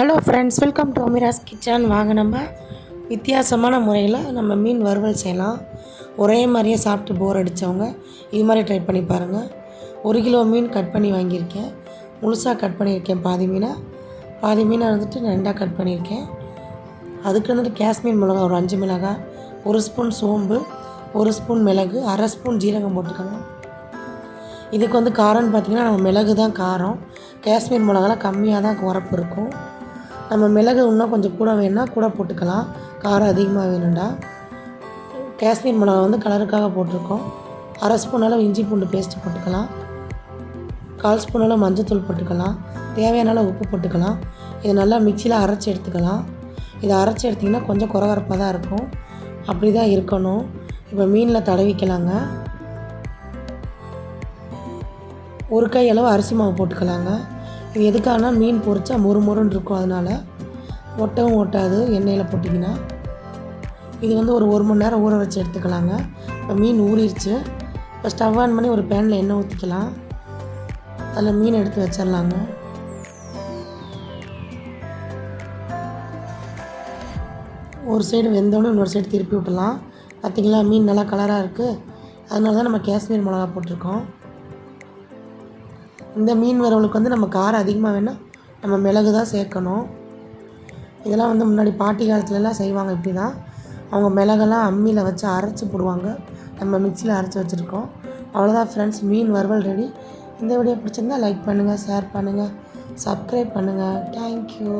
Hello friends welcome to Amira's kitchen வாங்க நம்ம வித்தியாசமான முறையில் நம்ம மீன் வறுவல் செய்யலாம். ஒரே மாதிரியே சாப்பிட்டு போர் அடித்தவங்க இது மாதிரி ட்ரை பண்ணி பாருங்கள் ஒரு கிலோ மீன் கட் பண்ணி வாங்கியிருக்கேன். முழுசாக கட் பண்ணியிருக்கேன் பாதி மீனை. பாதி மீனை வந்துட்டு ரெண்டாக கட் பண்ணியிருக்கேன். அதுக்கு வந்துட்டு காஷ்மீர் மிளகா ஒரு அஞ்சு மிளகாய் ஒரு ஸ்பூன் சோம்பு ஒரு ஸ்பூன் மிளகு அரை ஸ்பூன் ஜீரகம் போட்டுக்கோங்க. இதுக்கு வந்து காரம்னு பார்த்திங்கன்னா நம்ம மிளகு தான் காரம். காஷ்மீர் மிளகாலாம் கம்மியாக தான் உரப்பு இருக்கும். நம்ம மிளகு இன்னும் கொஞ்சம் கூட வேணுன்னா கூட போட்டுக்கலாம். காரம் அதிகமாக வேணும்டா. காஷ்மீர் மிளகா வந்து கலருக்காக போட்டிருக்கோம். அரை ஸ்பூன் அளவு இஞ்சி பூண்டு பேஸ்ட்டு போட்டுக்கலாம். கால் ஸ்பூன் அளவு மஞ்சத்தூள் போட்டுக்கலாம். தேவையான அளவு உப்பு போட்டுக்கலாம். இதை நல்லா மிக்சியில் அரைச்சி எடுத்துக்கலாம். இதை அரைச்சி எடுத்திங்கன்னா கொஞ்சம் குறகரப்பாக தான் இருக்கும். அப்படி தான் இருக்கணும். இப்போ மீனில் தடவிக்கலாங்க. ஒரு கை அளவு அரிசி மாவு போட்டுக்கலாங்க. இது எதுக்காகனா மீன் பொரிச்சா மொறு மொறுன்னு இருக்கும் அதனால். ஒட்டவும் ஒட்டாது எண்ணெயில் போட்டிங்கன்னா. இது வந்து ஒரு ஒரு மணி நேரம் ஊற வச்சு எடுத்துக்கலாங்க. இப்போ மீன் ஊறிடுச்சு இப்போ ஸ்டவ் ஆன் பண்ணி ஒரு பேனில் எண்ணெய் ஊற்றிக்கலாம் அதில் மீன் எடுத்து வச்சிடலாங்க ஒரு சைடு வெந்தோடனே இன்னொரு சைடு திருப்பி விட்டலாம். பார்த்திங்களா மீன் நல்லா கலராக இருக்குது அதனால தான் நம்ம காஷ்மீர் மிளகா போட்டிருக்கோம். இந்த மீன் வரவளுக்கு வந்து நம்ம காரம் அதிகமாக வேணால் நம்ம மிளகு தான் சேர்க்கணும். இதெல்லாம் வந்து முன்னாடி பாட்டி காலத்துலலாம் செய்வாங்க இப்படி தான் அவங்க மிளகெல்லாம் அம்மியில் வச்சு அரைச்சி போடுவாங்க. நம்ம மிக்சியில் அரைச்சி வச்சுருக்கோம். அவ்வளோதான் ஃப்ரெண்ட்ஸ் மீன் வறுவல் ரெடி இந்த வீடியோ பிடிச்சிருந்தா லைக் பண்ணுங்கள் ஷேர் பண்ணுங்கள் சப்ஸ்கிரைப் பண்ணுங்கள் தேங்க்யூ